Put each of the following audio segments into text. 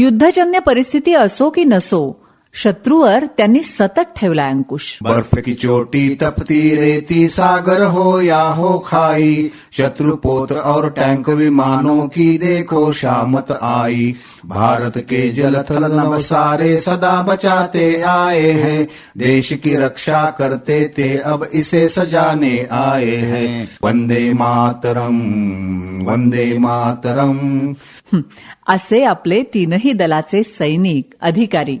युद्धजन्य परिस्थिती असो की नसो शत्रूवर त्यांनी सतत ठेवलाय अंकुश. बर्फ की चोटी तपती रेती सागर हो या हो खाई. शत्रु पोत और टैंक विमानों की देखो शामत आई. भारत के जल थल नभ सारे सदा बचाते आए हैं। देश की रक्षा करते थे अब इसे सजाने आए हैं। वंदे मातरम वंदे मातरम। असे आपले तीनही दलाचे सैनिक अधिकारी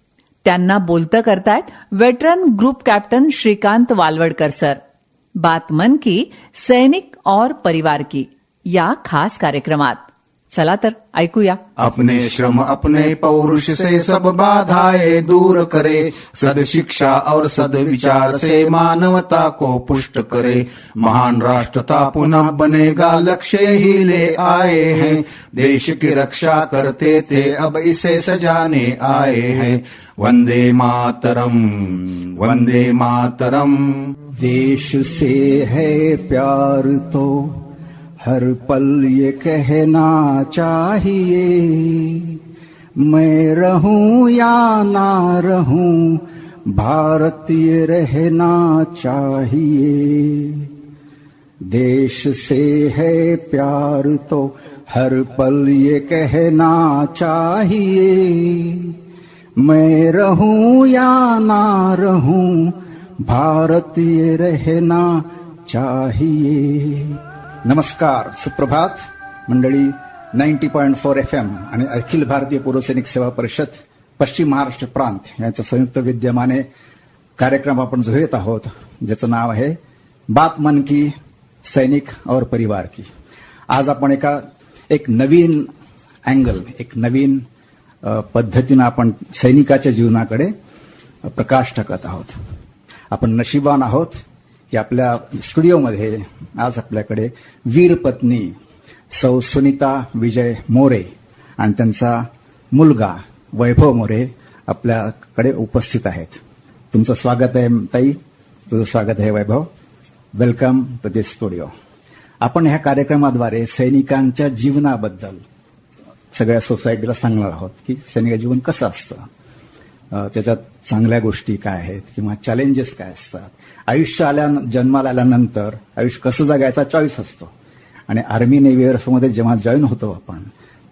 त्यांना बोलतं करतायत veteran group captain Shrikant Walwadkar sir. बात मन की सैनिक और परिवार की या खास कार्यक्रमात. चला तर ऐकूया. अपने श्रम अपने पौरुष से सब बाधाएँ दूर करे. सद शिक्षा और सद विचार से मानवता को पुष्ट करे. महान राष्ट्रता पुनः बनेगा लक्ष्य ही ले आए हैं. देश की रक्षा करते थे अब इसे सजाने आए हैं. वंदे मातरम वंदे मातरम. देश से है प्यार तो हर पल ये कहना चाहिए, मैं रहूँ या ना रहूँ, भारतीय रहना चाहिए। देश से है प्यार तो हर पल ये कहना चाहिए, मैं रहूँ या ना रहूँ, भारतीय रहना चाहिए। नमस्कार सुप्रभात. मंडळी ninety point four F M आणि अखिल भारतीय पूर्वसैनिक सेवा परिषद पश्चिम महाराष्ट्र प्रांत यांच्या संयुक्त विद्यमाने कार्यक्रम आपण जो येत आहोत ज्याचं नाव आहे बात मन की सैनिक और परिवार की. आज आपण एका एक नवीन अँगल एक नवीन पद्धतीनं आपण सैनिकाच्या जीवनाकडे प्रकाश टाकत आहोत. आपण नशिबान आहोत की आपल्या स्टुडिओमध्ये आज आपल्याकडे वीरपत्नी सौ सुनीता विजय मोरे आणि त्यांचा मुलगा वैभव मोरे आपल्याकडे उपस्थित आहेत. तुमचं स्वागत आहे ताई. तुझं स्वागत आहे Vaibhav. Welcome to this studio आपण ह्या कार्यक्रमाद्वारे सैनिकांच्या जीवनाबद्दल सगळ्या सोसायटीला सांगणार आहोत की सैनिक जीवन कसं असतं? त्याच्यात चांगल्या गोष्टी काय आहेत किंवा चॅलेंजेस काय असतात? आयुष्य आल्या जन्माला आल्यानंतर आयुष्य कसं जगायचा चॉईस असतो. आणि आर्मी नेव्ही एअरफोर्समध्ये जेव्हा जॉईन होतो आपण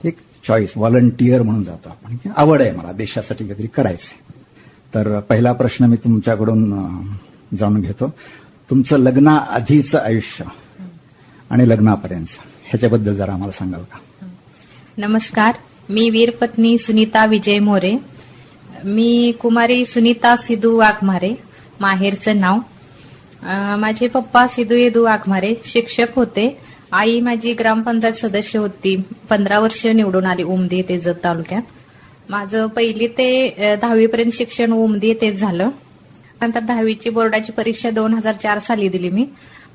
एक चॉईस व्हॉलंटियर म्हणून जातो आपण. आवड आहे मला देशासाठी काहीतरी करायचंय. तर पहिला प्रश्न मी तुमच्याकडून जाणून घेतो. तुमचं लग्नाआधीचं आयुष्य आणि लग्नापर्यंत ह्याच्याबद्दल जरा आम्हाला सांगाल का? नमस्कार. मी वीरपत्नी सुनीता विजय मोरे. मी कुमारी सुनीता सिधू वाघमारे माहेरचं नाव. माझे पप्पा सिधू येदू वाघमारे शिक्षक होते. आई माझी ग्रामपंचायत सदस्य होती. पंधरा वर्ष निवडून आली उमदी येथे जत तालुक्यात. माझं पहिली ते दहावी पर्यंत शिक्षण उमदी येथेच झालं. नंतर दहावीची बोर्डाची परीक्षा दोन हजार चार साली दिली मी.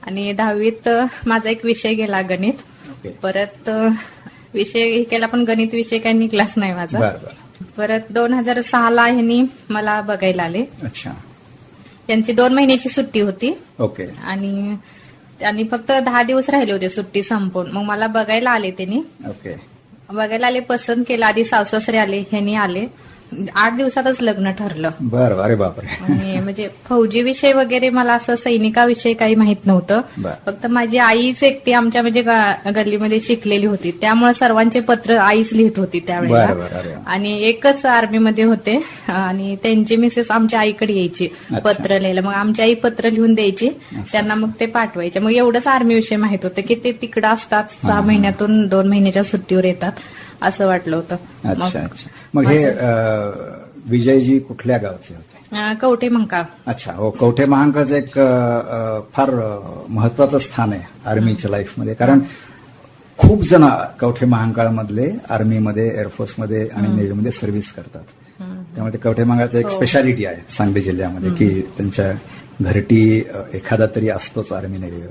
आणि दहावीत माझा एक विषय गेला गणित. ओके. परत विषय केला पण गणित विषय काही निघलाच नाही माझा. परत दोन हजार सहाला ह्यांनी मला बघायला आले. अच्छा. त्यांची दोन महिन्याची सुट्टी होती. ओके. आणि त्यांनी फक्त दहा दिवस राहिले होते सुट्टी संपून. मग मला बघायला आले त्यांनी. ओके. बघायला आले पसंत केलं आधी सासरे आले ह्यांनी आले. आठ दिवसातच लग्न ठरलं. बरं अरे बापरे. आणि म्हणजे फौजी विषय वगैरे मला असं सैनिकाविषयी काही माहीत नव्हतं. फक्त माझी आईच एकटी आमच्या म्हणजे गल्लीमध्ये शिकलेली होती. त्यामुळे सर्वांचे पत्र आईच लिहित होती त्यावेळेला. आणि एकच आर्मीमध्ये होते. आणि त्यांची मिसेस आमच्या आईकडे यायची. पत्र लिहायला. मग आमची आई पत्र लिहून द्यायची. त्यांना मग ते पाठवायचे. मग एवढंच आर्मी विषयी माहीत होतं की ते तिकडं असतात. सहा महिन्यातून दोन महिन्याच्या सुट्टीवर येतात. असं वाटलं होतं. अच्छा अच्छा. मग हे विजयजी कुठल्या गावचे होते? कवठे मंकाळ अच्छा हो कवठे महांकाचं एक फार महत्वाचं स्थान आहे आर्मीच्या लाईफमध्ये. कारण खूप जण कवठे महांकाळमधले आर्मीमध्ये एअरफोर्समध्ये आणि नेव्हीमध्ये सर्व्हिस करतात. त्यामुळे ते कवठे महांकाळचं एक स्पेशालिटी आहे सांगली जिल्ह्यामध्ये की त्यांच्या घरटी एखादा तरी असतोच आर्मी नेव्ही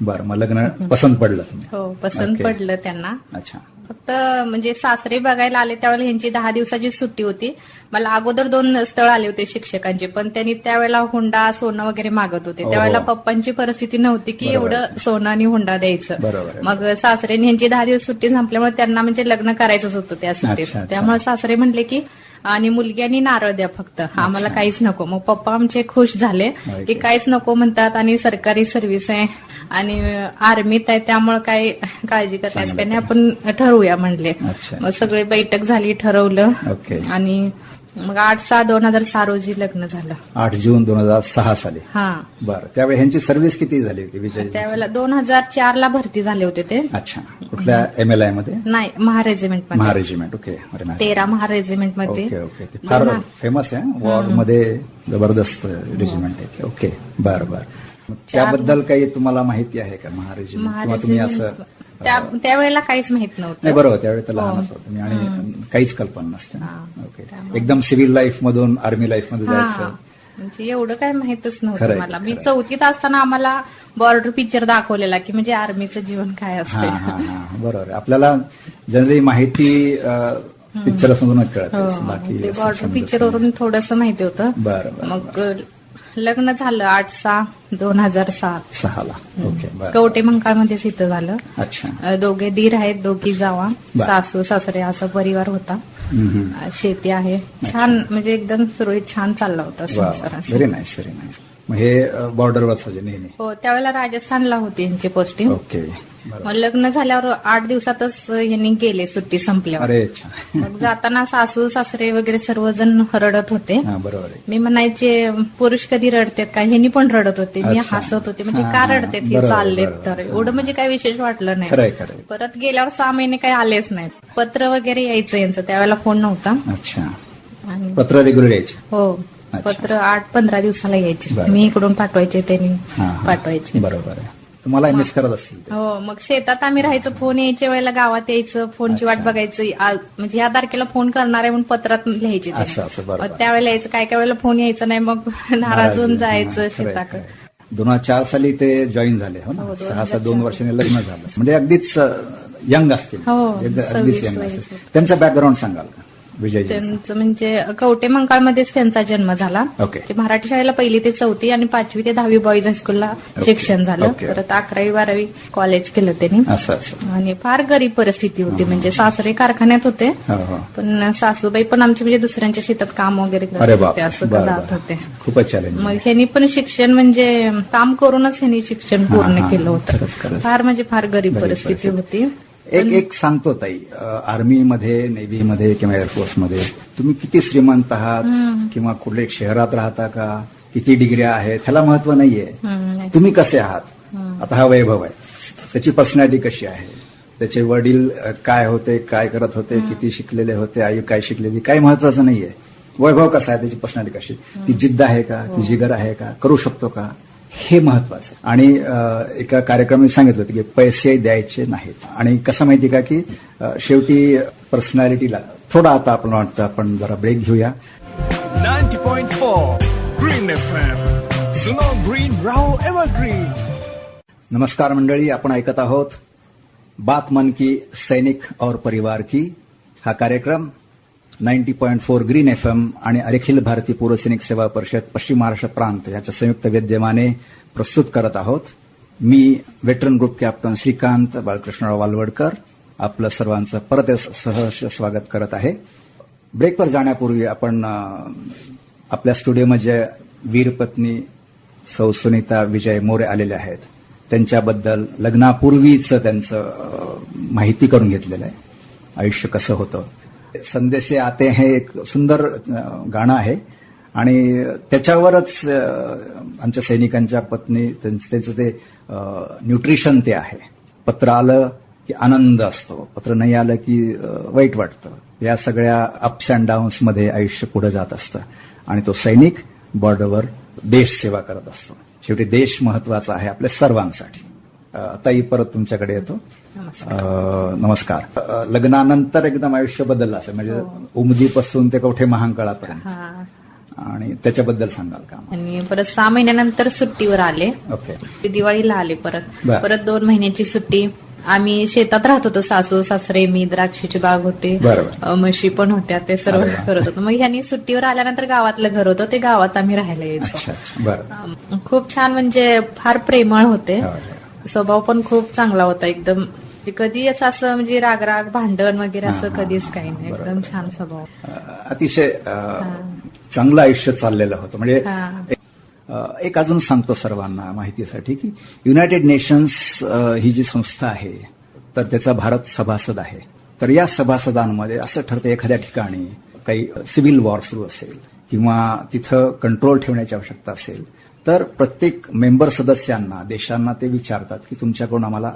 बरं मग लग्न पसंत पडलं हो पसंत. पडलं त्यांना. अच्छा. फक्त म्हणजे सासरे बघायला आले त्यावेळेला ह्यांची दहा दिवसाची सुट्टी होती मला अगोदर दोन स्थळ आले होते शिक्षकांचे पण त्यांनी त्यावेळेला हुंडा सोनं वगैरे मागत होते हो. त्यावेळेला पप्पांची परिस्थिती नव्हती की. एवढं सोनं आणि हुंडा द्यायचं. मग सासरेने ह्यांची दहा दिवस सुट्टी संपल्यामुळे त्यांना म्हणजे लग्न करायचंच होतं त्या सुट्टीत. त्यामुळे सासरे म्हणले की आणि मुलगी आणि नारळ द्या फक्त. आम्हाला काहीच नको. मग पप्पा आमचे खुश झाले. की काहीच नको म्हणतात आणि सरकारी सर्व्हिस आहे आणि आर्मीत आहे त्यामुळे काय काळजी करण्यास काही आपण ठरवूया म्हणले. मग सगळे बैठक झाली ठरवलं. आणि मग आठ सहा दोन हजार सहा रोजी लग्न झालं. आठ जून दोन हजार सहा साली. हा. बरं त्यावेळी ह्यांची सर्व्हिस किती झाली होती विजय त्यावेळेला दोन हजार चार ला भरती झाले होते ते. अच्छा कुठल्या एम एल आयमध्ये? नाही महारेजिमेंट महारेजिमेंट ओके. अरे नाही. तेरा महारेजिमेंटमध्ये. Okay okay. ते फार दोन- फेमस आहे वॉरमध्ये जबरदस्त रेजिमेंट आहे ते. ओके बर बर. मग त्याबद्दल काही तुम्हाला माहिती आहे का महारेजिमेंट? किंवा तुम्ही असं महारेजिमेंट त्यावेळेला काहीच माहीत नव्हतं. नाही बरोबर त्यावेळी तर हो. लहानच होतो तुम्ही आणि काहीच कल्पना नसते. ओके. एकदम सिव्हिल लाईफ मधून आर्मी लाईफमध्ये हा. जायचं. म्हणजे एवढं काय माहितच नव्हतं मला. मी. चौथीत असताना आम्हाला बॉर्डर पिक्चर दाखवलेला की म्हणजे आर्मीचं जीवन काय हा असतं हा हा. बरोबर. आपल्याला जनरली माहिती पिक्चर मधूनच कळत बाकी ते असं बॉर्डर समजत पिक्चर नाही. वरून थोडस माहिती होतं. मग लग्न झालं आठ सहा दोन हजार सात. सहाला. ओके बरं. कवटे मंकाळमध्येच इथं झालं. अच्छा. अ, दोघे दीर आहेत दोघी जावा. बर. सासू सासरे असा परिवार होता. हम्म, हम्म. अ, शेती आहे. छान म्हणजे एकदम सुरळीत छान चालला होता संसार असं. व्हेरी नाईस व्हेरी नाईस मग हे बॉर्डरवर सजे नेहमी. हो त्यावेळेला राजस्थानला होती यांची पोस्टिंग ओके. मग लग्न झाल्यावर आठ दिवसातच यांनी गेले सुट्टी संपल्यावर. अरे अच्छा. मग जाताना सासू सासरे वगैरे सर्वजण रडत होते. हा बरोबर आहे. मी म्हणायचे पुरुष कधी रडतात का? ह्यांनी पण रडत होते. मी अच्छा. हसत होते. म्हणजे हा, का हा. रडतात हे बरोबर, चाललेत बरोबर. तर. एवढं म्हणजे काही विशेष वाटलं नाही. खरंय परत गेल्यावर सहा महिने काही आलेच नाहीत. पत्र वगैरे यायचं यांचं. त्यावेळेला फोन नव्हता. अच्छा. आणि पत्र रेग्युलर यायचे? हो. अच्छा. पत्र आठ पंधरा दिवसाला यायचे. बरं. मी इकडून पाठवायचे त्यांनी हा, हा. पाठवायचे. बरोबर आहे. तुम्हाला मिस करत असतील. हो मग शेतात आम्ही राहायचो फोन यायच्या वेळेला गावात यायचं फोनची वाट. बघायचं. म्हणजे या तारखेला फोन करणार आहे म्हणून पत्रात लिहायचे त्यावेळेला यायचं काय काय वेळेला फोन यायचा नाही मग नाराज होऊन जायचं शेताकडे. दोन हजार चार साली ते जॉईन झाले हो ना? हो, सहा सात दोन वर्षांनी लग्न झालं. म्हणजे अगदीच यंग असतील. हो, अगदीच यंग असतील. त्यांचा बॅकग्राऊंड सांगाल का? त्यांचं म्हणजे कवटे मंकाळमध्येच त्यांचा जन्म झाला. ओके. ते मराठी शाळेला पहिली ते चौथी आणि पाचवी ते दहावी बॉईज हायस्कूलला शिक्षण झालं. ओके. परत अकरावी बारावी कॉलेज केलं त्यांनी. असं असं. आणि फार गरीब परिस्थिती होती. म्हणजे सासरे कारखान्यात होते. हो हो. पण सासूबाई पण आमची म्हणजे दुसऱ्यांच्या शेतात काम वगैरे अरे करत बाप होते. असं बरं, जात बरं. होते. खूपच चॅलेंज मग ह्यांनी पण शिक्षण म्हणजे काम करूनच ह्यांनी शिक्षण हा, पूर्ण हा. केलं होतं. खरंच. फार म्हणजे फार गरीब गरीब परिस्थिती. होती. एक एक सांगतो ताई आर्मीमध्ये नेव्हीमध्ये किंवा एअरफोर्समध्ये तुम्ही किती श्रीमंत आहात किंवा कुठल्या शहरात राहता का? किती डिग्र्या आहेत? ह्याला महत्त्व नाहीये. तुम्ही कसे आहात? आता हा वैभव आहे. त्याची पर्सनॅलिटी कशी आहे? त्याचे वडील काय होते काय करत होते किती शिकलेले होते आई काय शिकलेली काही महत्वाचं नाहीये. वैभव कसा आहे? त्याची पर्सनॅलिटी कशी? ती जिद्द आहे का? ती जिगर आहे का? करू शकतो का? हे महत्वाचं आहे. आणि एका कार्यक्रमात सांगितलं होतं की पैसे द्यायचे नाहीत आणि कसं माहिती का की शेवटी पर्सनॅलिटीला थोडा आता आपण वाटतं आपण जरा ब्रेक घेऊया 90.4 Green FM. सुनो ग्रीन राहो एव्हरग्रीन नमस्कार मंडळी आपण ऐकत आहोत बात मन की सैनिक और परिवार की हा कार्यक्रम 90.4 ग्रीन एफ एम आणि अखिल भारतीय पूर्वसैनिक सेवा परिषद पश्चिम महाराष्ट्र प्रांत याच्या संयुक्त विद्यमाने प्रस्तुत करत आहोत. मी veteran group captain Shrikant Balkrishnarao Walwadkar. आपलं सर्वांचं परत सहर्ष स्वागत करत आहे. ब्रेकवर जाण्यापूर्वी आपण आपल्या स्टुडिओमध्ये वीरपत्नी सौ सुनीता विजय मोरे आलेले आहेत. त्यांच्याबद्दल लग्नापूर्वीच त्यांचं माहिती करून घेतलेलं आहे. आयुष्य कसं होतं? संदेशे आते हे एक सुंदर गाणं आहे. आणि त्याच्यावरच आमच्या सैनिकांच्या पत्नी त्यांचं ते न्यूट्रिशन ते आहे. पत्र आलं की आनंद असतो. पत्र नाही आलं की वाईट वाटतं. या सगळ्या अप्स अँड डाऊन्समध्ये आयुष्य पुढे जात असतं. आणि तो सैनिक बॉर्डरवर देश सेवा करत असतो. शेवटी देश महत्त्वाचा आहे आपल्या सर्वांसाठी. ताई परत तुमच्याकडे येतो. नमस्कार. लग्नानंतर एकदम आयुष्य बदललं असेल म्हणजे उमदीपासून ते कवठे महांकाळापर्यंत. हा. आणि त्याच्याबद्दल सांगाल का? आणि परत सहा महिन्यानंतर सुट्टीवर आले. ओके. ते दिवाळीला आले परत. बर. परत दोन महिन्याची सुट्टी. आम्ही शेतात राहत होतो सासू सासरे मी द्राक्षाची बाग होते. बरोबर. अ, म्हशी पण होत्या ते सर्व अरे वा. करत होतो. मग ह्यांनी सुट्टीवर आल्यानंतर गावातलं घर होतं ते गावात आम्ही राहायला यायचो. अच्छा अच्छा. बरं. अम, खूप छान म्हणजे फार प्रेमळ होते. हो, स्वभाव पण खूप चांगला होता एकदम. म्हणजे कधी असं असं म्हणजे रागराग भांडण वगैरे असं कधीच काही नाही. एकदम छान स्वभाव. अतिशय चांगलं आयुष्य चाललेलं होतं. म्हणजे एक अजून सांगतो सर्वांना माहितीसाठी की युनायटेड नेशन्स ही जी संस्था आहे तर त्याचा भारत सभासद आहे. तर या सभासदांमध्ये असं ठरतं एखाद्या ठिकाणी काही सिव्हिल वॉर सुरू असेल किंवा तिथं कंट्रोल ठेवण्याची आवश्यकता असेल तर प्रत्येक मेंबर सदस्यांना देशांना ते विचारतात की तुमच्याकडून आम्हाला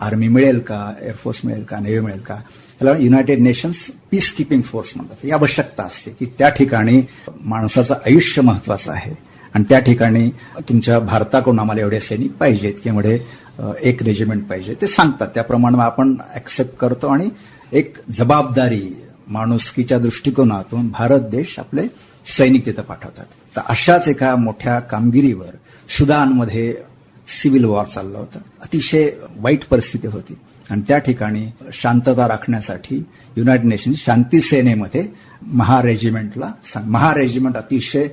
आर्मी मिळेल का एअरफोर्स मिळेल का नेव्ही मिळेल का? त्याला United nations peacekeeping force म्हणतात. ही आवश्यकता असते की त्या ठिकाणी माणसाचं आयुष्य महत्वाचं आहे आणि त्या ठिकाणी तुमच्या भारताकडून आम्हाला एवढे सैनिक पाहिजेत किंवा एवढे एक रेजिमेंट पाहिजे. ते सांगतात. त्याप्रमाणे आपण ऍक्सेप्ट करतो आणि एक जबाबदारी माणुसकीच्या दृष्टिकोनातून भारत देश आपले सैनिक तिथं पाठवतात. तर अशाच एका मोठ्या कामगिरीवर सुदानमध्ये सिव्हिल वॉर चालला होता. अतिशय वाईट परिस्थिती होती. आणि त्या ठिकाणी शांतता राखण्यासाठी युनायटेड नेशन शांती सेनेमध्ये महा रेजिमेंटला सांग- महा रेजिमेंट अतिशय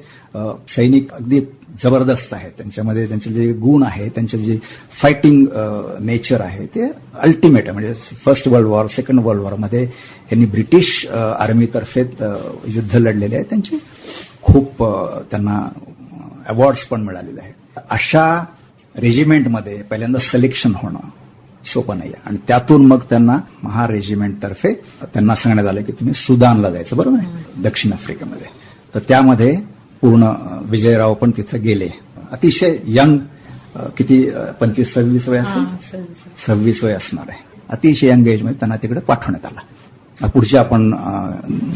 सैनिक अगदी जबरदस्त आहे. त्यांच्यामध्ये त्यांचे जे गुण आहे त्यांचे जे फायटिंग नेचर आहे ते अल्टिमेट आहे. म्हणजे first world war second world वॉरमध्ये यांनी ब्रिटिश आर्मीतर्फे युद्ध लढलेले आहे. त्यांचे खूप त्यांना अवॉर्ड्स पण मिळालेले आहेत. अशा रेजिमेंटमध्ये पहिल्यांदा सिलेक्शन होणं सोपं नाही आणि त्यातून मग त्यांना महा रेजिमेंटतर्फे त्यांना सांगण्यात आलं की तुम्ही सुदानला जायचं बरोबर आहे? दक्षिण आफ्रिकेमध्ये. तर त्यामध्ये पूर्ण विजयराव पण तिथं गेले. अतिशय यंग किती पंचवीस सव्वीस वय असेल? सव्वीस. वय असणार आहे. अतिशय यंग एजमध्ये त्यांना तिकडे पाठवण्यात आला. पुढची आपण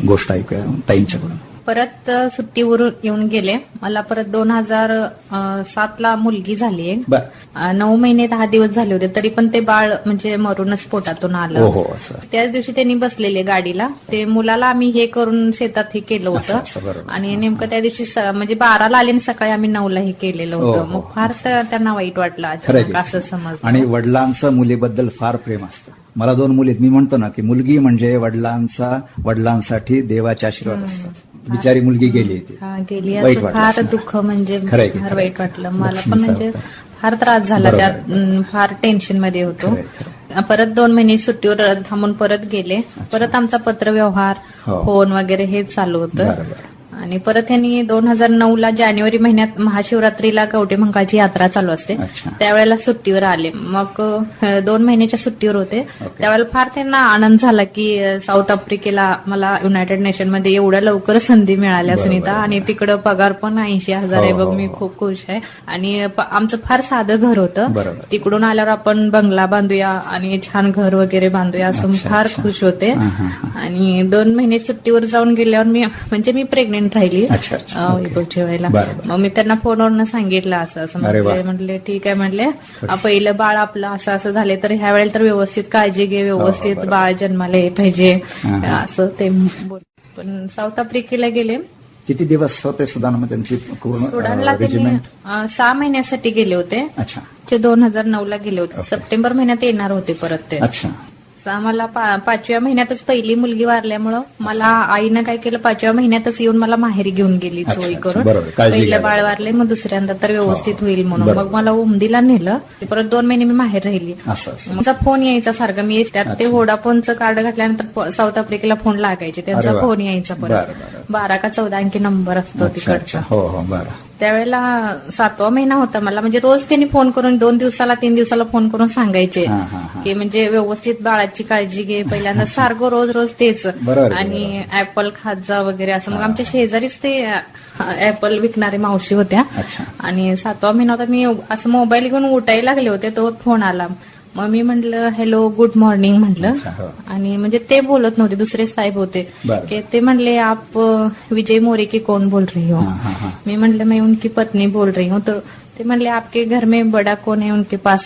गोष्ट ऐकूया ताईंच्याकडून. परत सुट्टीवरून येऊन गेले. मला परत दोन हजार सात ला मुलगी झाली नऊ महिने दहा दिवस झाले होते तरी पण ते बाळ म्हणजे मरूनच पोटातून हो आलं. हो असं त्याच दिवशी त्यांनी बसलेले गाडीला. ते मुलाला आम्ही हे करून शेतात हे केलं होतं. आणि नेमकं त्या दिवशी म्हणजे बाराला आले आणि सकाळी आम्ही नऊला हे केलेलं हो, होतं. हो, मग फार त्यांना वाईट वाटलं असं समजलं. आणि वडिलांचं मुलीबद्दल फार प्रेम असतं. मला दोन मुली. मी म्हणतो ना की मुलगी म्हणजे वडिलांचा वडिलांसाठी देवाचे आशीर्वाद असतात. बिचारी मुलगी गेली हा, गेली वाईट असं वाटलं फार. दुःख म्हणजे खरंय की, फार खरंय. वाईट वाटलं मला पण लक्ष्मीचा म्हणजे अवतार. फार त्रास झाला बरोबर त्यात अं, फार टेन्शनमध्ये होतो खरंय, परत दोन महिने सुट्टीवर थांबून परत गेले परत आमचा पत्र व्यवहार हो. फोन वगैरे हेच चालू होतं बरोबर. आणि परत त्यांनी दोन हजार नऊ ला जानेवारी महिन्यात महाशिवरात्रीला कवटे मंकाळची यात्रा चालू असते अच्छा. त्यावेळेला सुट्टीवर आले मग अं, दोन महिन्याच्या सुट्टीवर होते त्यावेळेला फार त्यांना आनंद झाला की अं, साऊथ आफ्रिकेला मला युनायटेड नेशनमध्ये एवढ्या लवकर संधी मिळाल्या सुनीता आणि तिकडं पगार पण ऐंशी हजार आहे हो, बघ हो, मी हो. खूप खुश आहे आणि प- आमचं फार साधं घर होतं बरोबर. तिकडून आल्यावर आपण बंगला बांधूया आणि छान घर वगैरे बांधूया असं अच्छा, फार अच्छा. खुश होते हा, हा, हा. आणि दोन महिने सुट्टीवर जाऊन गेल्यावर मी म्हणजे मी प्रेग्नेंट राहिली. बरं, बरं. मग मी त्यांना फोनवरनं सांगितलं असं असं. म्हटले म्हटले ठीक आहे म्हटले "आ, पहिलं बाळ आपलं असं असं झाले तर ह्या वेळेला तर व्यवस्थित काळजी घे व्यवस्थित बरोबर. बाळ जन्माला ये पाहिजे. हा, हा. असं ते बोल पण साऊथ आफ्रिकेला गेले. किती दिवस होते सुदानमध्ये त्यांची पूर्ण सहा महिन्यासाठी गेले होते. अच्छा. ते दोन हजार नऊ ला गेले होते. सप्टेंबर महिन्यात येणार होते परत ते. अच्छा. आम्हाला पा- पाचव्या महिन्यातच पहिली मुलगी वारल्यामुळं मला आईनं काय केलं पाचव्या महिन्यातच येऊन मला माहेरी घेऊन गेली सोयी करून. पहिलं. बाळ वारले मग दुसऱ्यांदा तर व्यवस्थित होईल म्हणून. मग मला उमदीला नेलं परत दोन महिने मी माहेर राहिली. माझा फोन यायचा सारखं. मी त्यात ते अच्छा. व्होडाफोनचं कार्ड घातल्यानंतर साऊथ आफ्रिकेला फोन लागायचे. त्यांचा. फोन यायचा परत. बरं. का चौदा अंकी नंबर असतो तिकडचा. हो हो त्यावेळेला सातवा महिना होता मला. म्हणजे रोज त्यांनी फोन करून दोन दिवसाला तीन दिवसाला फोन करून सांगायचे हा, हा, हा. की म्हणजे व्यवस्थित बाळाची काळजी घे. पहिल्यांदा सारखं रोज रोज तेच. बरोबर, आणि ऍपल खात जा वगैरे असं. मग आमच्या शेजारीच ते ऍपल विकणारे मावशी होत्या. अच्छा. आणि सातवा महिना होता मी असं मोबाईल घेऊन उठायला लागले होते तो फोन आला. मग मी म्हटलं हॅलो गुड मॉर्निंग म्हटलं हो. आणि म्हणजे ते बोलत नव्हते दुसरे साहेब होते. की ते म्हणले आप विजय मोरे की कोण बोल रही हो. मैं म्हणलं मैं उनकी पत्नी बोल रही हूँ तो ते म्हणले आपके घर में बड़ा कौन है उनके पास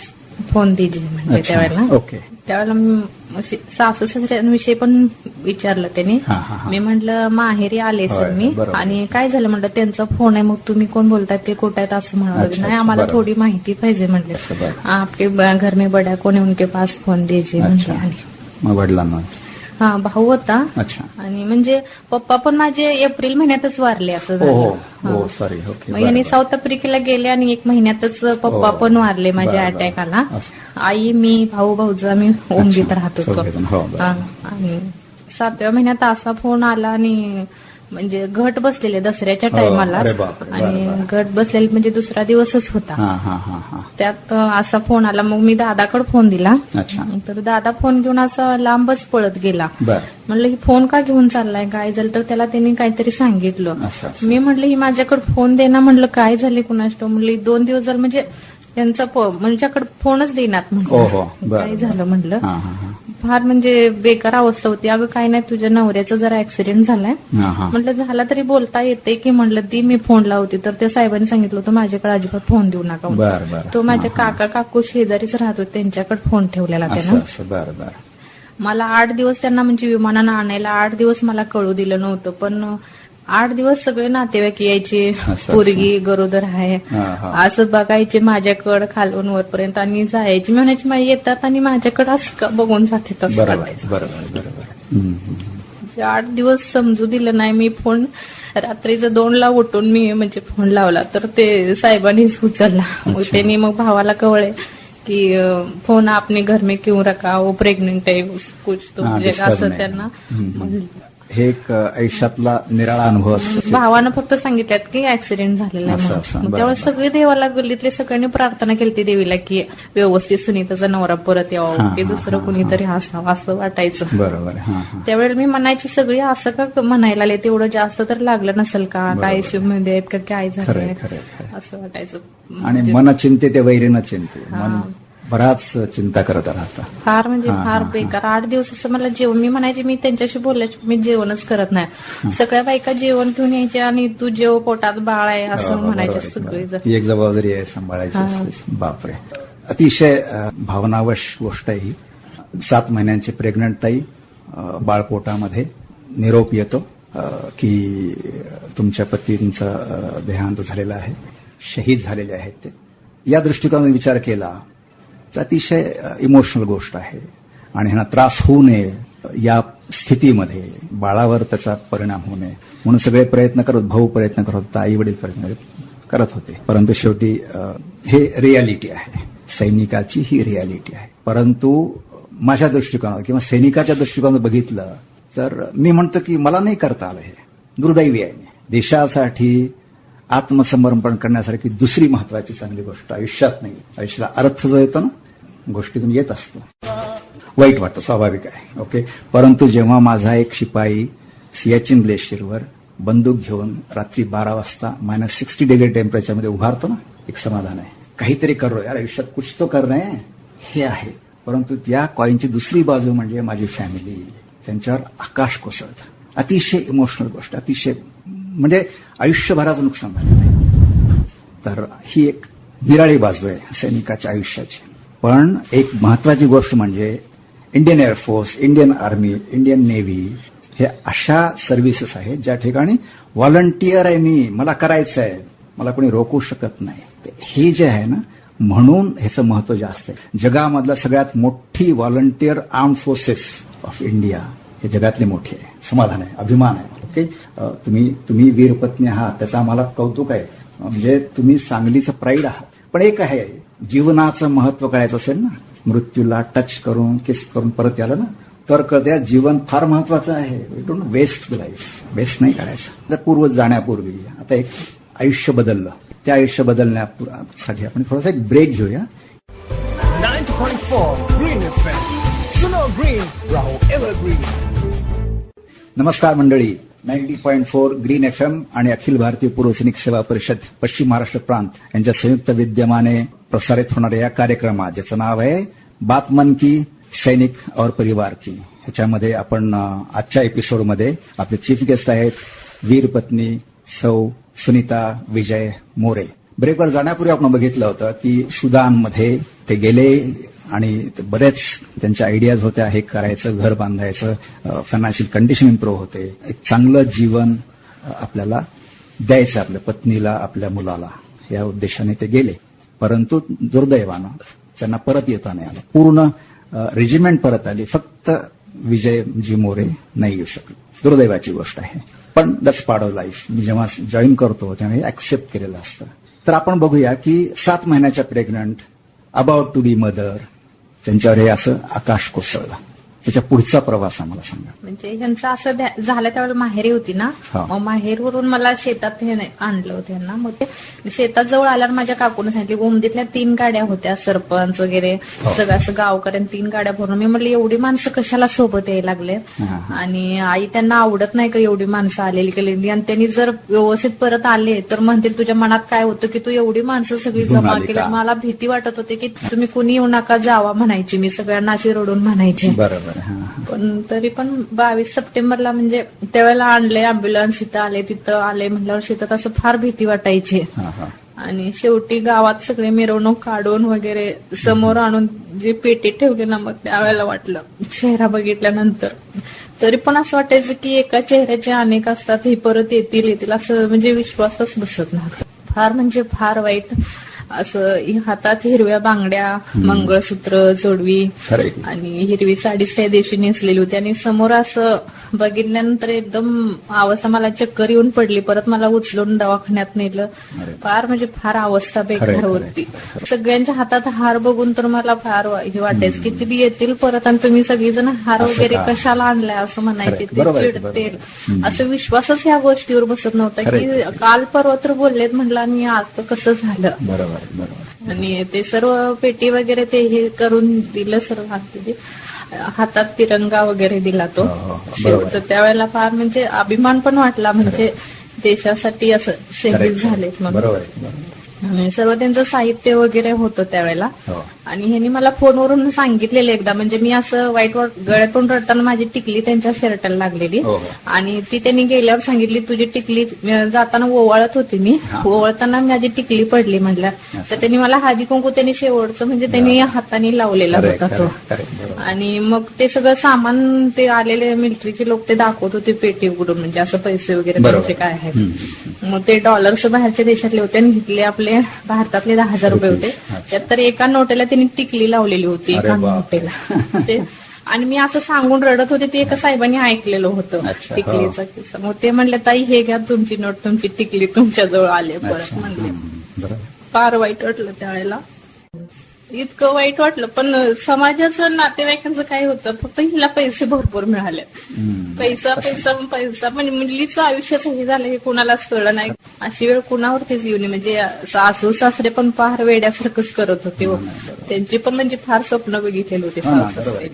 फोन दीजिए अच्छा, त्यावेळेला. त्यावेळेला सासू सासऱ्यांविषयी पण विचारलं त्यांनी. हा, हा, हा. मी म्हटलं माहेरी आले सर होय, मी. बरोबर. आणि काय झालं म्हटलं त्यांचा फोन आहे मग तुम्ही कोण बोलताय ते कुठं आहेत असं अच्छा, म्हणाल अच्छा, नाही आम्हाला बरोबर. थोडी माहिती पाहिजे असं बरं. आपके ब- घर में बड़ा कौन है उनके पास फोन दीजिए अच्छा. आणि मग वडिलांना. हा भाऊ होता. अच्छा. आणि म्हणजे पप्पा पण माझे एप्रिल महिन्यातच वारले असं हो हो. झालं हो सॉरी ओके मग यांनी बरं, साऊथ आफ्रिकेला गेले आणि एक महिन्यातच पप्पा हो. पण वारले माझ्या बरं, बरं. अटॅकाला असं. आई मी भाऊ भाऊजा आम्ही ओंबीत राहत होतो. चौघेजण, हो, बरं. हा, आणि सातव्या महिन्यात असा फोन आला आणि म्हणजे घट बसलेले दसऱ्याच्या हो, टायमाला अरे बापरे, बरं, आणि बरं. घट बसलेली म्हणजे दुसरा दिवसच होता. हा हा हा हा. त्यात असा फोन आला. मग मी दादाकडे फोन दिला. अच्छा. तर दादा फोन घेऊन असा लांबच पळत गेला. बर. म्हणलं की फोन का घेऊन चाललाय? काय झालं? तर त्याला त्यांनी काहीतरी सांगितलं. असं, असं. मी म्हटलं ही माझ्याकडे फोन दे ना. म्हटलं काय झाले कुणाष्ट? म्हणलं दोन दिवस झालं. म्हणजे त्यांचा प- माझ्याकडे फोनच देणार हो, हो. बरं, काय बरं. झालं म्हटलं हा हा हा. फार म्हणजे बेकार अवस्था होती. अगं काय नाही तुझ्या नवऱ्याचा जरा ऍक्सिडेंट झालाय. हा. म्हटलं झाला तरी बोलता येते की म्हटलं ती मी फोन लावते. तर त्या साहेबांनी सांगितलं होतं माझ्याकडे अजिबात फोन देऊ नका म्हणून. बरं, बरं. तो माझ्या काका काकू शेजारीच राहत होते त्यांच्याकडे फोन ठेवलेला असं त्यानं. असं. बरं बरं. मला आठ दिवस त्यांना म्हणजे विमानानं आणायला आठ दिवस मला कळू दिलं नव्हतं. पण आठ दिवस सगळे नातेवाईक यायचे असं. पोरगी गरोदर आहे हा, हा. असं बघायचे माझ्याकडे खालून वरपर्यंत आणि जायचे म्हणायची "मा- येतात आणि माझ्याकडे असं का बघून जाते तसं बरोबर वाटायचं. बरोबर बरोबर हम्म, हम्म. म्हणजे आठ दिवस समजू दिलं नाही मी फोन रात्रीचं दोनला उठून मी म्हणजे फोन लावला तर ते साहेबांनीच उचलला मग अच्छा. त्यांनी मग भावाला कळले की अं, फोन आपने घर में क्यों रखा वो प्रेग्नेंट आहे कुछ तो हा, म्हणजे disturb असं नाही. त्यांना हम्म. म्हणलं. हे एक आयुष्यातला निराळा अनुभव असतो भावानं फक्त सांगितल्यात की ऍक्सिडेंट झालेला आहे असं, म्हणून. मग त्यावेळेस. सगळे देवाला गल्लीतले सगळ्यांनी प्रार्थना केली देवीला की व्यवस्थित सुनीताचा नवरा परत हा, यावं की हा, दुसरं हा, कुणीतरी असावं असं वाटायचं. बरोबर हा हा. त्यावेळेला मी म्हणायची सगळी असं का म्हणायला आले तेवढं जास्त तर लागलं नसेल का? बरोबर. काय ICU मध्ये आहेत का? काय खरंय, झालंय? खरंय, खरंय. असं वाटायचं. आणि म्हणजे मन चिंते ते वैरीनं चिंते मन हा. बराच चिंता करत राहतं. फार म्हणजे फार बेकार. आठ दिवस असं मला जेवण मी म्हणायचे मी त्यांच्याशी बोलायचे मी जेवणच करत नाही. सगळ्या बायका जेवण घेऊन यायचे आणि तू जेव पोटात बाळ आहे असं म्हणायचे सगळे एक जबाबदारी आहे सांभाळायची. बापरे. अतिशय भावनावश गोष्ट आहे ही. सात महिन्यांची प्रेग्नंट ताई बाळपोटामध्ये निरोप येतो की तुमच्या पतींचा देहांत झालेला आहे शहीद झालेले आहेत ते. या दृष्टिकोनाने विचार केला तर अतिशय इमोशनल गोष्ट आहे. आणि ह्यांना त्रास होऊ नये या स्थितीमध्ये. बाळावर त्याचा परिणाम होऊ नये. म्हणून सगळे प्रयत्न करत भाऊ प्रयत्न करत होता आई वडील प्रयत्न करत होते. परंतु शेवटी हे रियालिटी आहे. सैनिकाची ही रियालिटी आहे. परंतु माझ्या दृष्टिकोनावर किंवा सैनिकाच्या दृष्टिकोनात बघितलं तर मी म्हणतो की मला नाही करता आलं हे. दुर्दैवी आहे मी. देशासाठी आत्मसमर्पण करण्यासारखी दुसरी महत्वाची चांगली गोष्ट आयुष्यात नाही. आयुष्याला अर्थ जो येतो ना गोष्टीतून येत असतो. वाईट वाटतं स्वाभाविक आहे. ओके परंतु जेव्हा माझा एक शिपाई सियाचिन ग्लेशियरवर बंदूक घेऊन रात्री बारा वाजता मायनस सिक्स्टी डिग्री टेम्परेचरमध्ये उभारतो ना एक समाधान आहे. काहीतरी करो यार आयुष्यात कुछ तो कर रहे हे. आहे. परंतु त्या कॉईनची दुसरी बाजू म्हणजे माझी फॅमिली त्यांच्यावर आकाश कोसळतं. अतिशय इमोशनल गोष्ट अतिशय म्हणजे आयुष्यभराचं नुकसान झालेलं आहे. तर ही एक विराळी बाजू आहे सैनिकाच्या आयुष्याची. पण एक महत्वाची गोष्ट म्हणजे Indian air force Indian army Indian navy हे अशा सर्व्हिसेस आहेत ज्या ठिकाणी व्हॉलंटियर आहे मी मला करायचं आहे मला कोणी रोखू शकत नाही. हे जे आहे ना म्हणून ह्याचं महत्त्व जास्त आहे. जगामधलं सगळ्यात मोठी volunteer arm forces of India हे जगातली मोठी आहे. समाधान आहे अभिमान आहे. ओके तुम्ही तुम्ही वीरपत्नी आहात त्याचं आम्हाला कौतुक आहे. म्हणजे तुम्ही सांगलीचं प्राईड आहात. पण एक आहे जीवनाचं महत्त्व कळायचं असेल ना मृत्यूला टच करून किस करून परत याला ना तर कळत्या जीवन फार महत्वाचं आहे. डोंट वेस्ट लाईफ वेस्ट नाही करायचं. तर पूर्व जाण्यापूर्वी आता एक आयुष्य बदललं. ते आयुष्य बदलण्यासाठी आपण थोडासा एक ब्रेक घेऊया. 90.4 Green FM. Suno Green, Rahul Evergreen. नमस्कार मंडळी. Ninety point four green F M आणि अखिल भारतीय पूर्व सैनिक सेवा परिषद पश्चिम महाराष्ट्र प्रांत यांच्या संयुक्त विद्यमाने प्रसारित होणाऱ्या या कार्यक्रमात ज्याचं नाव आहे. बात मन की सैनिक और परिवार की. ह्याच्यामध्ये आपण आजच्या एपिसोडमध्ये आपले चीफ गेस्ट आहेत वीर पत्नी सौ सुनीता विजय मोरे. ब्रेकवर जाण्यापूर्वी आपण बघितलं होतं की सुदानमध्ये ते गेले आणि ते बरेच त्यांच्या आयडियाज होत्या हे करायचं घर बांधायचं फायनान्शियल कंडिशन इम्प्रूव्ह होते. एक चांगलं जीवन आपल्याला द्यायचं आपल्या पत्नीला आपल्या मुलाला. या उद्देशाने ते गेले. परंतु दुर्दैवानं त्यांना परत येता नाही आलं. पूर्ण रेजिमेंट परत आली. फक्त विजयजी मोरे नाही येऊ शकले. दुर्दैवाची गोष्ट आहे. पण दॅट्स पार्ट ऑफ लाईफ मी जेव्हा जॉईन करतो तेव्हा हे ऍक्सेप्ट केलेलं असतं. तर आपण बघूया की सात महिन्याच्या pregnant about to be mother त्यांच्यावर हे असं आकाश कोसळलं. त्याच्या पुढचा प्रवास आम्हाला सांगा. म्हणजे ह्यांचं असं झालं त्यावेळेला माहेरी होती ना? हा. मग माहेरवरून मला शेतात हे नाही- आणलं होतं यांना मग ते शेतात जवळ आल्यावर माझ्या काकूने सांगितली गोमदीतल्या तीन गाड्या होत्या सरपंच वगैरे हो. सगळं असं गावकऱ्यांनी तीन गाड्या भरून. मी म्हटलं एवढी माणसं कशाला सोबत यायला लागले हा, आणि आई त्यांना आवडत नाही का एवढी माणसं आलेली केलेली? आणि त्यांनी जर व्यवस्थित परत आले तर म्हणतील तुझ्या मनात काय होतं की तू एवढी माणसं सगळी घेऊन जमा आली केली? का? मला भीती वाटत होती की तुम्ही कुणी येऊ नका जावा म्हणायची. मी सगळ्यांना अशी रडून म्हणायची. बरोबर. पण तरी पण बावीस सप्टेंबरला म्हणजे त्यावेळेला आणले अँब्युलन्स इथं आले तिथं आले म्हटल्यावर शेतात असं फार भीती वाटायची. हा, हा. आणि शेवटी गावात सगळे मिरवणूक काढून वगैरे समोर आणून जी पेटी ठेवली ना मग त्यावेळेला वाटलं चेहरा बघितल्यानंतर. तरी पण असं वाटायचं की एका चेहऱ्याचे अनेक असतात हे परत येतील येतील असं म्हणजे विश्वासच बसत नव्हता. फार म्हणजे फार वाईट. असं हातात हिरव्या बांगड्या मंगळसूत्र जोडवी. आणि हिरवी साडीच त्या दिवशी नेसलेली होती. आणि समोर असं बघितल्यानंतर एकदम अवस्था मला चक्कर येऊन पडली. परत मला उचलून दवाखान्यात नेलं. फार म्हणजे फार अवस्था बेकार. होती. सगळ्यांच्या हातात हार बघून तर मला फार हे वाटायचं की ते बी येतील परत आणि तुम्ही सगळीजण हार वगैरे? कशाला आणलाय असं म्हणायचे ते चिडतील असं विश्वासच ह्या गोष्टीवर बसत नव्हता की. काल परवा तर बोललेत म्हटलं आणि आज कसं झालं? बरोबर बरोबर. आणि ते सर्व पेटी वगैरे ते हे करून दिलं सर्व हाती हातात तिरंगा वगैरे दिला तो हो, हो, हो. बरोबर आहे. त्यावेळेला फार म्हणजे अभिमान पण वाटला म्हणजे देशासाठी असं शहीद. झालेत म्हणून आणि सर्व त्यांचं साहित्य वगैरे होतं त्यावेळेला हो. आणि ह्यांनी मला फोनवरून सांगितलेलं एकदा म्हणजे मी असं वाईट वाट गळ्यातून रडताना माझी टिकली त्यांच्या शर्टाला लागलेली हो, हो. आणि ती त्यांनी गेल्यावर सांगितली तुझी टिकली जाताना ओवाळत होती मी हा. ओवाळताना माझी टिकली पडली म्हटलं तर त्यांनी मला हळदी कुंकू त्यांनी शेवटचं म्हणजे त्यांनी हाताने लावलेला खरंय, होता खरंय, तो खरंय, बरोबर. आणि मग ते सगळं सामान ते आलेले मिलिटरीचे लोक ते दाखवत होते पेटी उघडून म्हणजे असं पैसे वगैरे बरोबर. त्यांचे काय आहे मग ते डॉलर्स बाहेरच्या देशातले होते आणि घेतले आपले भारतातले दहा हजार रुपये होते. त्यात तर एका नोटेला त्यांनी टिकली लावलेली होती. एका. नोटेला. ते आणि मी असं सांगून रडत होते ते एका साहेबांनी ऐकलेलं होतं टिकलीचा किस्सा. मग ते म्हणले ताई हे घ्या तुमची नोट तुमची टिकली तुमच्या जवळ आले परत. म्हणले. फार वाईट वाटलं त्यावेळेला. इतकं वाईट वाटलं. पण समाजाचं नातेवाईकांचं काय होतं फक्त हिला पैसे भरपूर मिळाले. पैसा पैसा पैसा. म्हणजे मुलीचं आयुष्याचं हे झालं हे कोणालाच कळलं नाही. अशी वेळ कुणावरतीच येऊ नये म्हणजे सासू सासरे पण फार वेड्यासारखंच करत होते हो. त्यांची पण म्हणजे फार स्वप्न बघितलेली होती.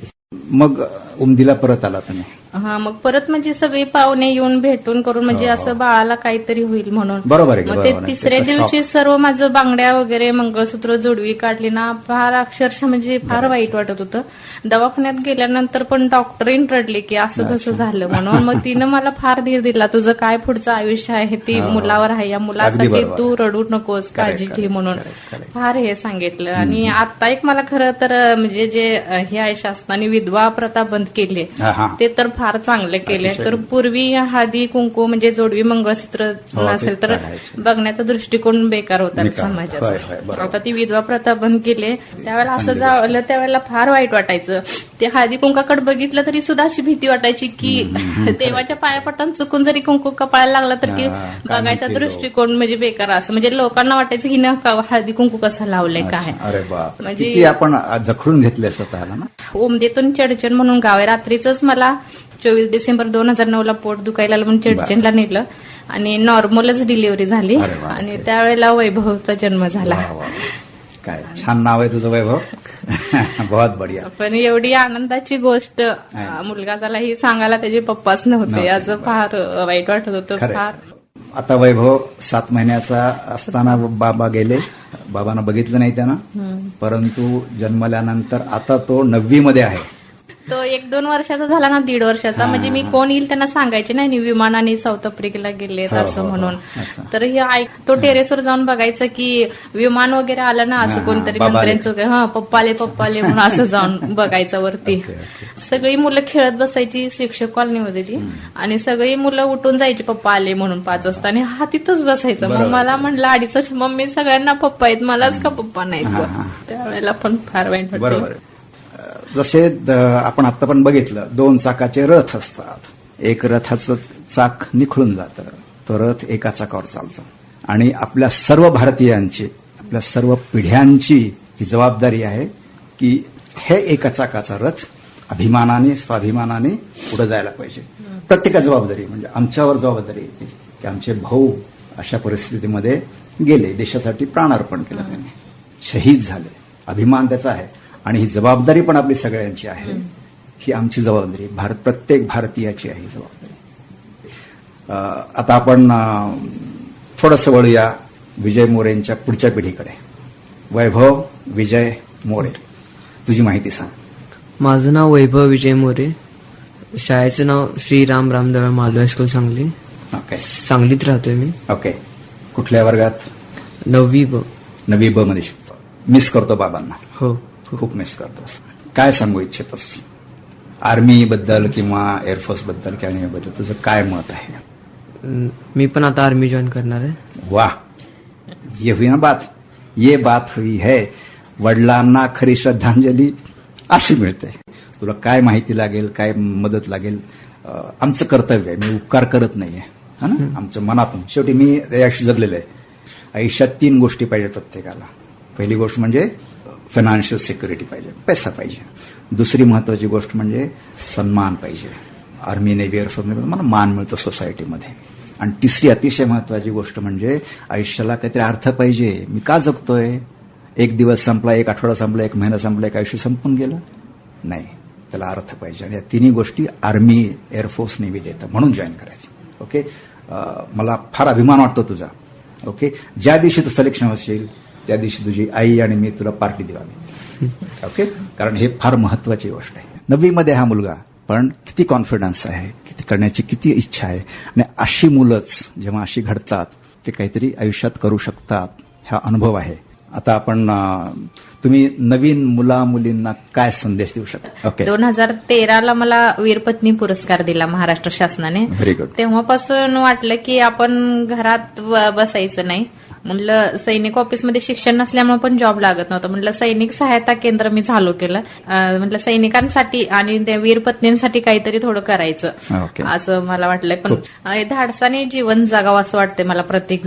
मग उमदीला परत आला तुम्ही? हा मग परत म्हणजे सगळी पाहुणे येऊन भेटून करून म्हणजे असं बाळाला काहीतरी होईल म्हणून. हो, बरोबर आहे, मग बरोबर ते आहे. तिसऱ्या त्याचा दिवशी सर्व माझं बांगड्या वगैरे मंगळसूत्र जोडवी काढली ना फार अक्षरशः म्हणजे फार वाईट वाटत होतं. दवाखान्यात गेल्यानंतर पण डॉक्टरीन रडली की असं कसं झालं म्हणून. मग तिनं मला फार धीर दिला तुझं काय पुढचं आयुष्य आहे ती मुलावर आहे या मुलासाठी बरोबर तू रडू नकोस काळजी correct, घे म्हणून. correct, correct. फार हे सांगितलं. आणि आता एक मला खरं तर म्हणजे जे अ, हे आहे शासनाने विधवा प्रथा बंद केली हा, हा. ते तर फार चांगले केले. तर पूर्वी हळदी कुंकू म्हणजे जोडवी मंगळसूत्र हो, ते नसेल तर. बघण्याचा दृष्टिकोन बेकार होता समाजाचा. आता ती विधवा प्रथा बंद केली. त्यावेळेला असं झालं त्यावेळेला फार वाईट वाटायचं. ते हळदी कुंकाकडे बघितलं तरी सुद्धा अशी भीती वाटायची की देवाच्या पायापटान चुकून जरी कुंकू कपाळाला लागला तर की बघायचा दृष्टिकोन म्हणजे बेकार असं. म्हणजे लोकांना वाटायचं की न हळदी कुंकू कसा लावलंय काय? म्हणजे- आपण जखडून घेतले स्वतःला ना? ओमदेतून चडचण म्हणून गाव आहे रात्रीच मला चोवीस डिसेंबर दोन हजार नऊ ला पोट दुखायला म्हणून चडचणला नेलं आणि नॉर्मलच डिलिव्हरी झाली. आणि त्यावेळेला वैभवचा जन्म झाला. काय? छान नाव आहे तुझं वैभव. बहुत बढिया. पण एवढी आनंदाची गोष्ट मुलगा झाला ही सांगायला त्याचे पप्पाच नव्हते. याचं फार वाईट वाटत होतं. फार. आता वैभव सात महिन्याचा असताना बाबा गेले. बाबांना बघितलं नाही त्यांना. परंतु जन्मल्यानंतर आता तो नववी मध्ये आहे. तो एक दोन वर्षाचा झाला ना दीड वर्षाचा म्हणजे मी कोण येईल त्यांना सांगायचे नाही "नाही, विमानाने साऊथ आफ्रिकेला गेलेत हो, हो, असं हो. म्हणून असं. तर हे तो टेरेसवर जाऊन बघायचं की विमान वगैरे आलं ना हा, असं हा, कोणतरी वगैरे, हा पप्पाले पप्पाले म्हणून असं जाऊन बघायचं वरती. सगळी मुलं खेळत बसायची शिक्षक कॉलनी होती ती आणि सगळी मुलं उठून जायची पप्पा आले म्हणून पाच वाजता आणि हा तिथंच बसायचं मग. मला म्हणलं अडीच मम्मी सगळ्यांना पप्पा आहेत मलाच का पप्पा नाहीत हा, गं?" हा. त्यावेळेला पण फार वाईट बरोबर जसे द- आपण आता पण बघितलं दोन चाकाचे रथ असतात. एक रथाचं चाक निखळून जातं तो रथ एका चाकावर चालतो. आणि आपल्या सर्व भारतीयांची आपल्या सर्व पिढ्यांची ही जबाबदारी आहे की हे एका चाकाचा रथ अभिमानाने स्वाभिमानाने पुढे जायला पाहिजे. प्रत्येका जबाबदारी म्हणजे आमच्यावर जबाबदारी येते की आमचे भाऊ अशा परिस्थितीमध्ये गेले देशासाठी प्राणार्पण केलं त्यांनी. शहीद झाले. अभिमान त्याचा आहे. आणि ही जबाबदारी पण आपली सगळ्यांची आहे. ही आमची जबाबदारी. भारत प्रत्येक भारतीयाची आहे ही जबाबदारी. आता आपण थोडस वळूया विजय मोरेंच्या पुढच्या पिढीकडे. वैभव विजय मोरे. तुझी माहिती सांग. माझं नाव वैभव विजय मोरे. शाळेचं नाव Shri Ram Ramdal Malu high school Sangli. Okay. सांगलीत राहतोय मी. ओके. कुठल्या वर्गात? नववी ब. नवी ब मध्ये शिकतो. मिस करतो बाबांना. हो. खूप मिस करतोस काय सांगू इच्छितोस? आर्मी बद्दल किंवा एअरफोर्सबद्दल किंवा तुझं काय मत आहे? मी पण आता आर्मी जॉईन करणार आहे. वाह ये हुई ना बात. ये बात हुई है. वडिलांना खरी श्रद्धांजली अशी मिळते. तुला काय माहिती लागेल काय मदत लागेल? आमचं कर्तव्य आहे. मी उपकार करत नाहीये. हा ना? आमच्या मनातून. शेवटी मी याशी जगलेलं आहे. आयुष्यात तीन गोष्टी पाहिजे प्रत्येकाला. पहिली गोष्ट म्हणजे फायनान्शियल सिक्युरिटी पाहिजे. पैसा पाहिजे. दुसरी महत्वाची गोष्ट म्हणजे सन्मान पाहिजे. आर्मी नेव्ही एअरफोर्समध्ये मला मान मिळतो सोसायटीमध्ये आणि तिसरी अतिशय महत्वाची गोष्ट म्हणजे आयुष्याला काहीतरी अर्थ पाहिजे. मी का जगतोय? एक दिवस संपला एक आठवडा संपला एक महिना संपला एक आयुष्य संपून गेलं? नाही. त्याला अर्थ पाहिजे. आणि या तिन्ही गोष्टी आर्मी एअरफोर्स नेव्ही देतं. म्हणून जॉईन करायचं. ओके मला फार अभिमान वाटतो तुझा. ओके ज्या दिवशी तू सिलेक्शन होशील त्या दिवशी तुझी आई आणि मी तुला पार्टी देवावी ओके कारण हे फार महत्वाची गोष्ट आहे. नववीमध्ये हा मुलगा पण किती कॉन्फिडन्स आहे किती करण्याची किती इच्छा आहे आणि अशी मुलंच जेव्हा अशी घडतात ते काहीतरी आयुष्यात करू शकतात हा अनुभव आहे. आता आपण तुम्ही नवीन मुला मुलींना काय संदेश देऊ शकता? ओके दोन हजार तेराला मला वीरपत्नी पुरस्कार दिला महाराष्ट्र शासनाने. Very good. तेव्हापासून वाटलं की आपण घरात बसायचं नाही. म्हणलं सैनिक ऑफिसमध्ये शिक्षण नसल्यामुळे पण जॉब लागत नव्हतं. म्हणलं सैनिक सहायता केंद्र मी चालू केलं. अं, म्हणलं सैनिकांसाठी आणि त्या वीरपत्नींसाठी काहीतरी थोडं करायचं. असं मला वाटलं पण धाडसाने जीवन जगावं असं वाटतंय मला प्रत्येक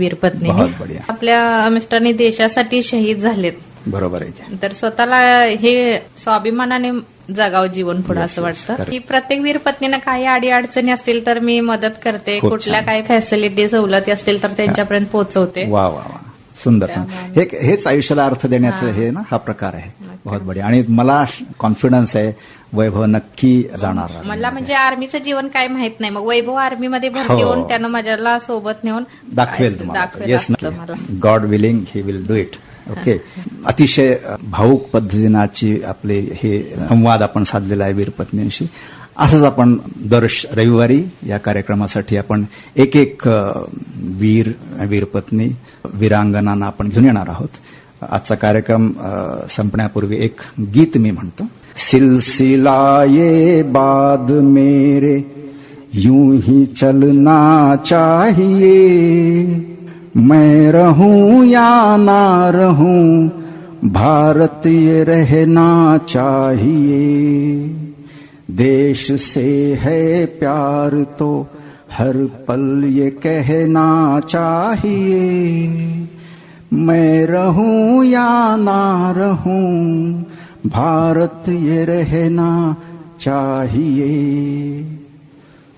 बढिया. आपल्या मिस्टरने देशासाठी शहीद झालेत. बरोबर आहे? तर स्वतःला हे स्वाभिमानाने जगावं जीवन पुढे असं वाटतं. की प्रत्येक वीर पत्नीनं काही अडी अडचणी असतील तर मी मदत करते. कुठल्या. काही फॅसिलिटी सवलती असतील तर त्यांच्यापर्यंत पोहोचवते. वा वा वा. सुंदर. हे हेच आयुष्याला अर्थ देण्याचं हे. ना हा प्रकार आहे. बहुत बढिया. आणि मला कॉन्फिडन्स आहे वैभव नक्की जाणार. मला म्हणजे आर्मीचं जीवन काय माहीत नाही. मग वैभव आर्मीमध्ये भरती हो. होऊन त्यानं माझ्याला सोबत नेऊन दाखवेल yes God willing he will do it okay. अतिशय भाऊक पद्धतीनाची आपले हे संवाद आपण साधलेला आहे वीरपत्नींशी असंच आपण दर रविवारी या कार्यक्रमासाठी आपण एक एक वीर वीरपत्नी वीरांगणांना आपण घेऊन येणार आहोत. आजचा कार्यक्रम संपण्यापूर्वी एक गीत मी म्हणतो. सिलसिला ये बाद मेरे यूं ही चलना चाहिए. मैं रहूँ या ना रहूँ, भारतीय रहना चाहिए। देश से है प्यार तो हर पल ये कहना चाहिए। मैं रहूँ या ना रहूँ भारत ये रहना चाहिए।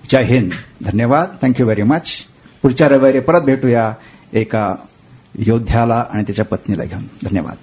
जय हिंद, धन्यवाद थँक्यू व्हेरी मच पुढच्या रविवारी परत भेटूया. एका योद्ध्याला आणि त्याच्या पत्नीला घेऊन. धन्यवाद.